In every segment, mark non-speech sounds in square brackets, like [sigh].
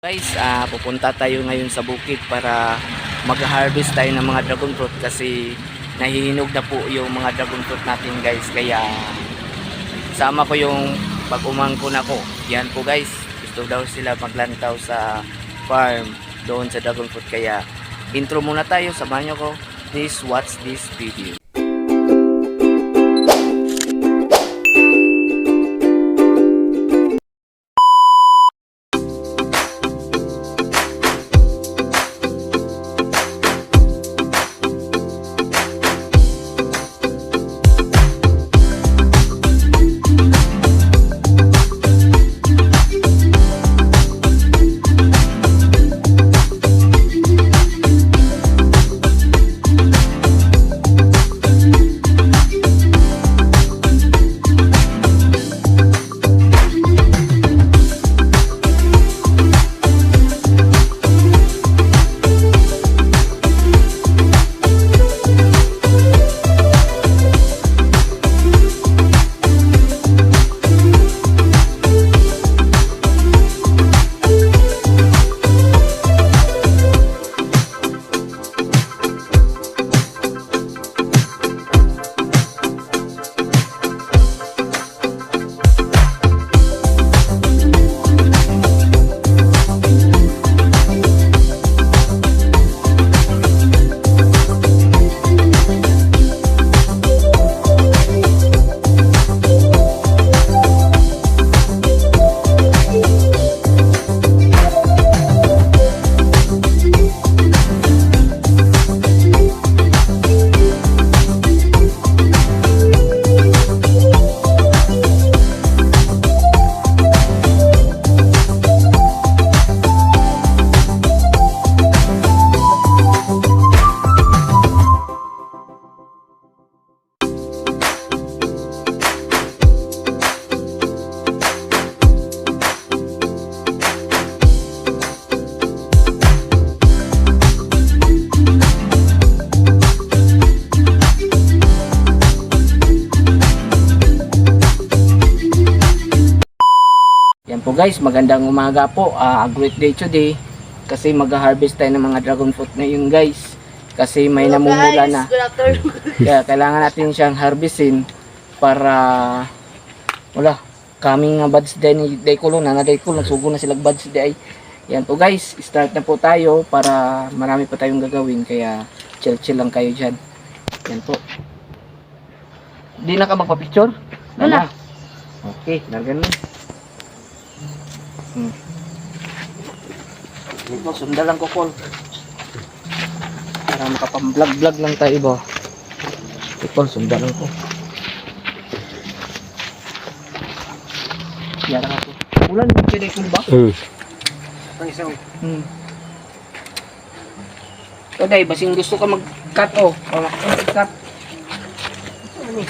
Guys, ah, pupunta tayo ngayon sa bukid para mag-harvest tayo ng mga dragon fruit kasi nahihinog na po yung mga dragon fruit natin guys. Kaya sama ko yung pag-umangkon ako. Yan po guys, gusto daw sila maglantaw sa farm doon sa dragon fruit. Kaya intro muna tayo, samahan nyo ko. Please watch this video. Po guys, magandang umaga po. Ah, a great day today. Kasi mag-harvest tayo ng mga dragon fruit ngayon guys. Kasi may namumula na. Good afternoon. [laughs] Kaya kailangan natin siyang harvestin para wala kaming buds day ni day kulo na na day kulo nagsugo na sila buds day. Yan po guys, start na po tayo para marami pa tayong gagawin kaya chill chill lang kayo diyan. Yan po. Di na ka magpa-picture? Wala. Okay, largan mo. Hmm. Ito, sundalan ko, Paul. Para makapam-vlog-vlog lang tayo ba? Ito, sundalan ko. Yara nga po. Ulan, hindi ko ba? Hmm. Hmm. So, dahil, basing gusto ka mag-cut, oh. O, mag-cut. Ano ni?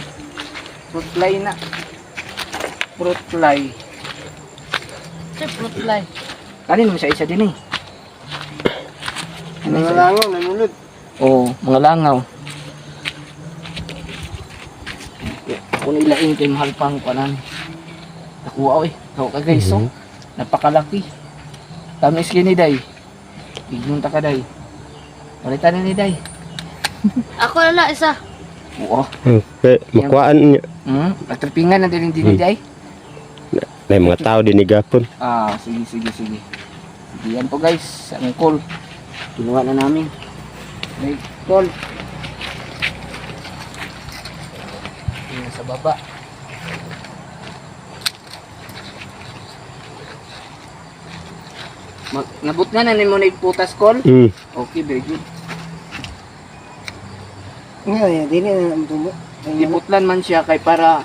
Fruit fly na. Fruit fly. Sa fruit fly. Kanin mo sa isa din eh. Ano Mga langaw, namulod. Oo, mga langaw. Kung ilaing kay mahal pang panan. Nakuha eh. Kau ka guys, oh. Napakalaki. Tamis kini day. Ignong ta ka day. Palitan ni day. [laughs] Ako na na isa. Oo. Okay, makuhaan niya. Hmm, pagtripingan na din Hmm. day. Na yung mga tao din ni Gapon. Ah, sige, sige, sige. Sige, yan po guys. Ang call. Kinuha na namin. May call. Yan sa baba. Mag nabot na na ni mo na putas call. Hmm. Okay, very good. Nga, yan, din na ang tumo. Ibutlan man siya kay para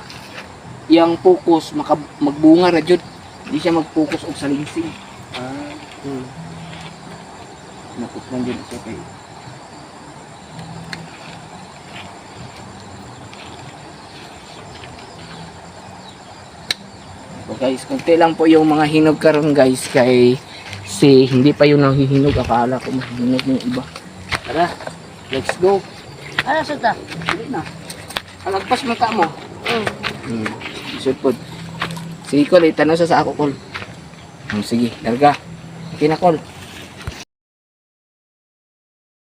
yang focus maka, magbunga ra jud. Di siya mag-focus og sa lingsing. Ah, Hmm. Naputlan din siya kay So guys, konti lang po yung mga hinog karon guys kay si hindi pa yung nanghihinog akala ko mahihinog yung iba. Tara, let's go. Ano sa ta? Hindi na. Ah, magpas mo ka mo. Hmm. Po. Sige, Kol. Itanong sa sa ako, Kol. Hmm, sige, larga. Kinakol.